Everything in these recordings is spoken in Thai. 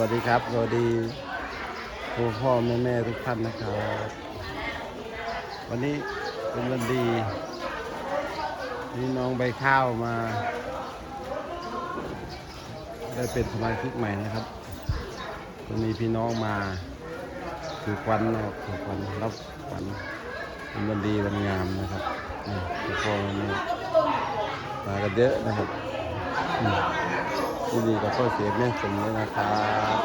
วัสดีครับ สวัสดีพ่อพ่อแม่แม่ทุกท่านนะครับ วันนี้เป็นวันดีนี่น้องใบข้าวมา ได้เป็นสมาชิกใหม่นะครับจะมีพี่น้องมาถือควันนะครับถือควันรับควันเป็นวันดีวันงามนะครับพ่อพ่อแม่มากันเยอะนะครับ ยินดีกับพ่อเสียแม่สมด้วยนะครับ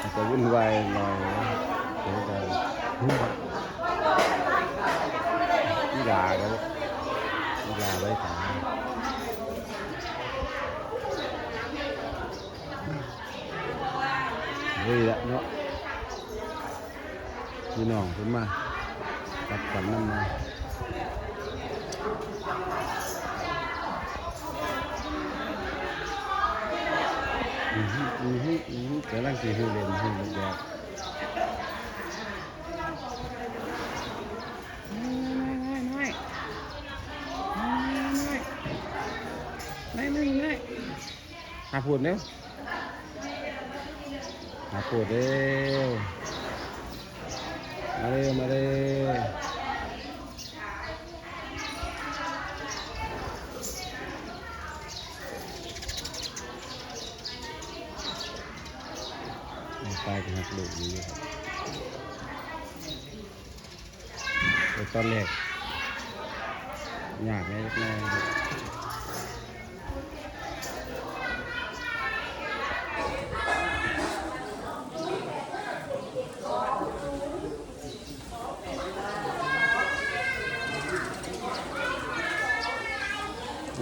อาจจะวุ่นวายหน่อยนะเดี๋ยวกันอีหลาก็อีหลาไว้ถามเฮ้ยละเนาะพี่น้องขึ้นมาตัดกันนั่นมา อือฮึอือฮึอือฮึ กำลังสิฮู้เล่นฮู้แบบไม่ไม่ไม่หาพูดเร็วหาพูดเร็วมาเร็วมาเร็ว ตายกันครับลูกนี้ครับแต่ตอนแรกยากไหมเล็กน้อยครับ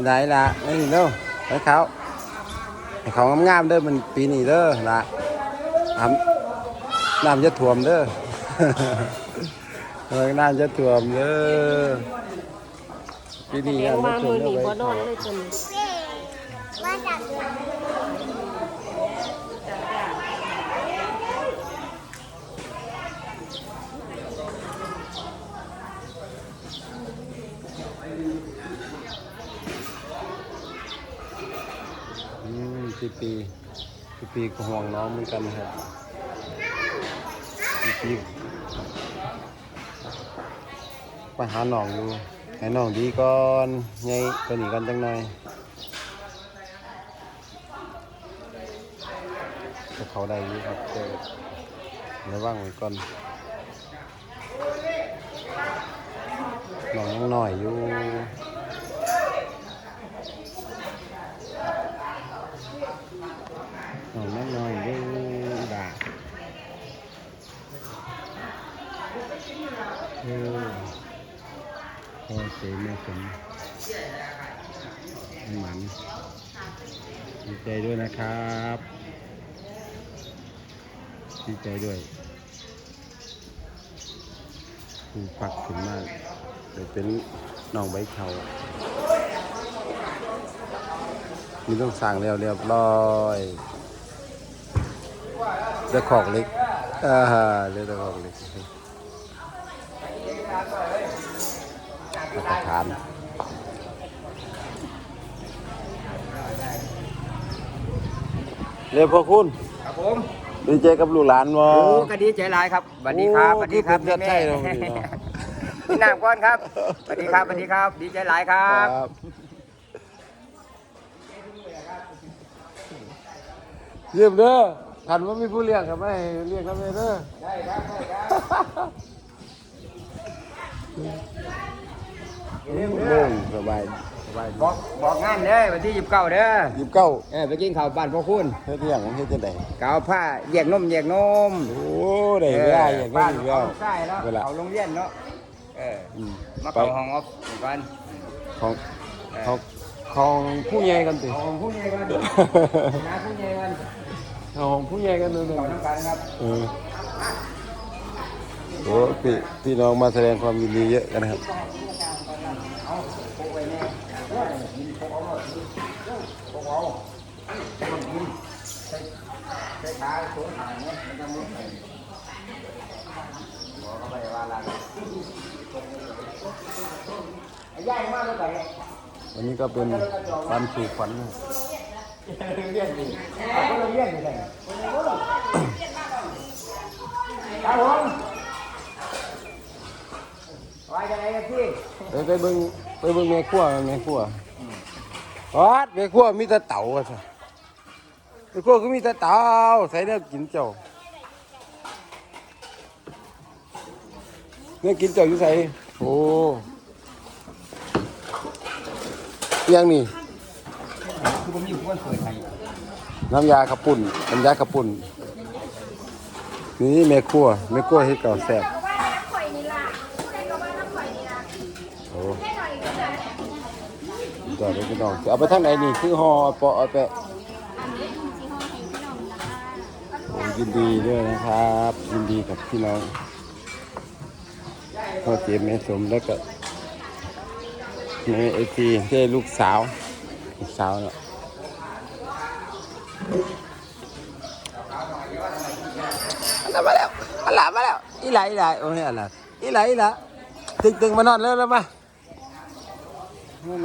ได้ละไม่เห็นเด้อให้เขาให้เขางามๆเด้อมันปีนี้เด้อละ น้ำน้ำจะท่วมเด้อเออน้ำจะท่วมเด้อปีนี้เลี้ยงน้ำจะมาท่วมืมอเด้หอนีไว้บ่นอเขานเลยจนว่าจากอืมปีปี ปีปีก็ห่วงน้องเหมือนกันนะครับปีปีไปหาหน้องอยู่ให้น้องดีก่อนไงตัวนี้กันจังหน่อยเขาได้อยู่ครับเจอระวังไว้ก่อนหน้องยังหน่อยอยู่น้องยังหน่อยอยู่ด่า เออพอเสียแม่สมให้หมันดีใจด้วยนะครับดีใจด้วยผูปักขึ้นมากเดี๋ยวเป็นน้องใบเขามีต้องสั่งแล้วเรียบร้อยเลือของเล็กอ่าเลือของเล็ก มาตรฐานเรียบพอคุณครับผมดีใจกับลูกหลานวะโอ้ก็ดีใจหลายครับสวัสดีครับโอ้สวัสดีครับคือเป็นเลือดไส้เราแม่ดีเนาะพี่นางก้อนครับสวัสดีครับสวัสดีครับ ดีใจหลายครับเยี่ยมเด้อทันว่ามีผู้เลี้ยงครับไม่ให้เลี้ยงครับแม่เด้อได้ครับได้ครับ โล่งสบายสบายบอกบอกงานเด้อวันที่ยิบเก้าเด้อยิบเก้าเออไปกินข้าวบ้านพ่อคุณเฮ็ดเลี้ยงเฮ็ดจังได๋กาวผ้าแยกนมแยกนมโอ้ได้เวลาอย่างบ้านี้นอีกแล้วเขาใช่แล้วเวลาเขาโรงเรียนเนาะเอออืมมาไปเข้าห้องออฟก่อนของของของผู้ใหญ่กันติเอาห้องผู้ใหญ่กันนะผู้ใหญ่กันของผู้ใหญ่กันนึงเขาทำการครับเออ โอ้พี่พี่น้องมาแสดงความยินดีเยอะกันนะครับวันนี้ก็เป็นวานสู่ฝันเรียนดีเรียนดีเลยครับผม ว่าจะไงกันพี่ไปไปเบิ่งไปเบิ่งแม่ครัวแม่ครัววัดแม่ครัวมีแต่เต่าอะซะแม่ครัวก็มีแต่เต่าใส่แนวกินเจ้าเนี่ยกินเจ้าอยู่ใส่โอ้เอียงนี่คือผมอยู่คนเปิดไทยน้ำยาขับปุ่นน้ำยาขับปุ่นนี่แม่ครัวแม่ครัวเฮ็ดเก่าแซ่บ ว่าน้ำข่อยนี่ล่ะผู้ใดก็ว่าน้ำข่อยนี่ล่ะ โอ้ ให้หน่อยก็ได้ จอดไปพี่น้องเอาไปทางไหนนี่คือห่อเอเปอาแปะอันนี้จริงๆห้องให้พี่น้องนะคะโอ้ยินดีด้วยนะครับ ยินดีกับพี่น้องพ่อเจมส์แม่สมแล้วก็แม่เอซีเจ้ลูกสาวลูกสาวเนาะอันมาแล้วอันหลามาแล้วอีหลาอีหลาโอ้ยอันหลาอีหลาอีหลาตึงตึงมานอนแล้วแล้วมา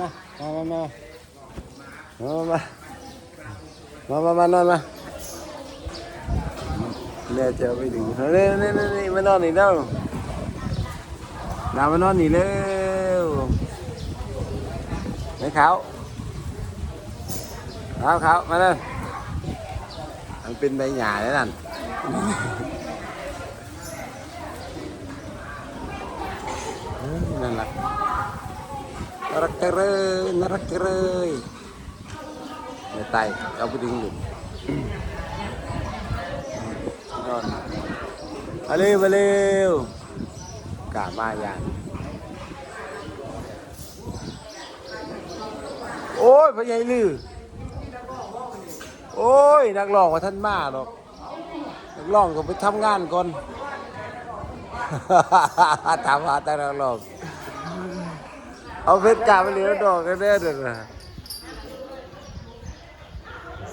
มา มามามามามามามามา มานอนมาแม่จะเอาไปดึงนี่นี่นี่นี่มานอนนี่แล้วดามานอนนี่เร็วไอ้ขาวขาวขาวมาเลยมันเป็นใบหญ้าแล้วนั่นนั่นรักน่ารักจังเลยน่ารักจังเลยไม่ตายเอาไปดึงหลุมนอนมาเร็วมาเร็วกามาอย่างโอ้ยพ่อใหญ่ลือโอ้ย นักร้องว่าท่านมาหรอกนักร้องก็ไปทำงานก่อน ถามหาแต่นักร้อง เอาเพชรกาไปเลี้ยงดอกกันแน่เด้อนะ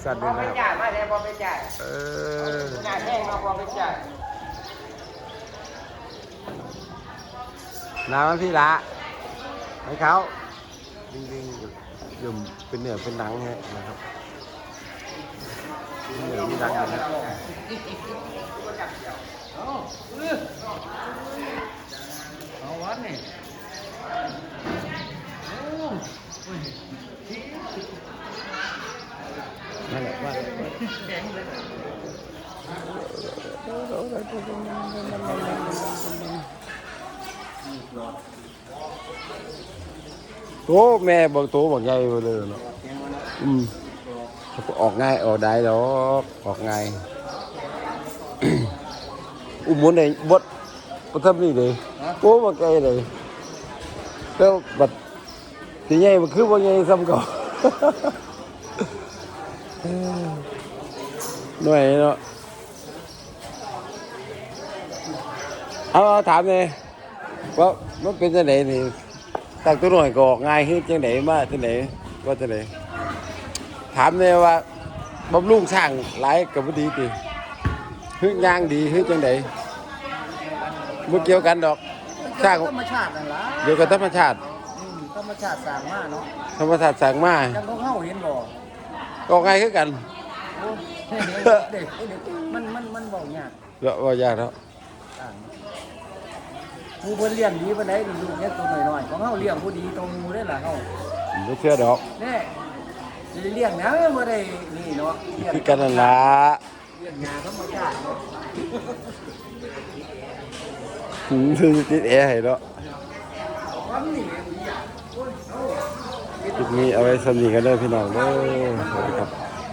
สัตว์นี่อไปนะจ่ายมาแทนพอไปจ่ายเอองาแห้งมาพอไปจ่ายน้ำมันพี่ละให้เขาดึงดึงๆยุ่มเป็นเนื้อเป็นหนังฮะนะครับเป็นเนื้อมีหนังอยู่นะเอาวัดนี่ Tố mẹ bằng tố bằng ngay vào đây nó. Ừ. Ọt ngay, ở đây đó ọt ngay. U muốn này bớt bớt thấp đi đi cố bằng cây này cái bật ตีใหญ่มันคือว่าไงซ้ำก่าหน่วยเนาะเอาถามเลยว่ามันเป็นจังไหนนี่ตักตัวหน่อยก่ออง่ายขึ้นจังไหนมาจังไหนว่าจังไหนถามเลยว่าบำรุงสร้างหลายกับพอดีตีฮึ่งย่างดีฮึ่งจังไหนเมื่เกี่ยวกันดอกสร้างเกี่ยวกับธรรมชาติ ธรรมชาติสร้างมาเนาะธรรมชาติสั่งมาจังของเฮาเห็นบ่ออกง่ายคือกันโอ้เด็กเด็กมันมันมันบอกยากเดี๋ยวว่ายากแล้วต่างผู้เพิ่นเลี้ยงดีปานใดนี่ลูกเนี่ยตัวน้อยๆของเฮาเลี้ยงผู้ดีตัวหมูได้ล่ะเฮาบ่เชื่อดอกแน่เลี้ยงหยังบ่ได้นี่เนาะเลี้ยงคือกันนั่นล่ะเลี้ยงหญ้าธรรมชาติเนาะอืมคือติดแอร์ให้เนาะความนี่ ดีอะโอ้ยเอาคลิปนี้เอาไว้สำนีกันเด้อพี่น้องเด้อสวัสดีครับ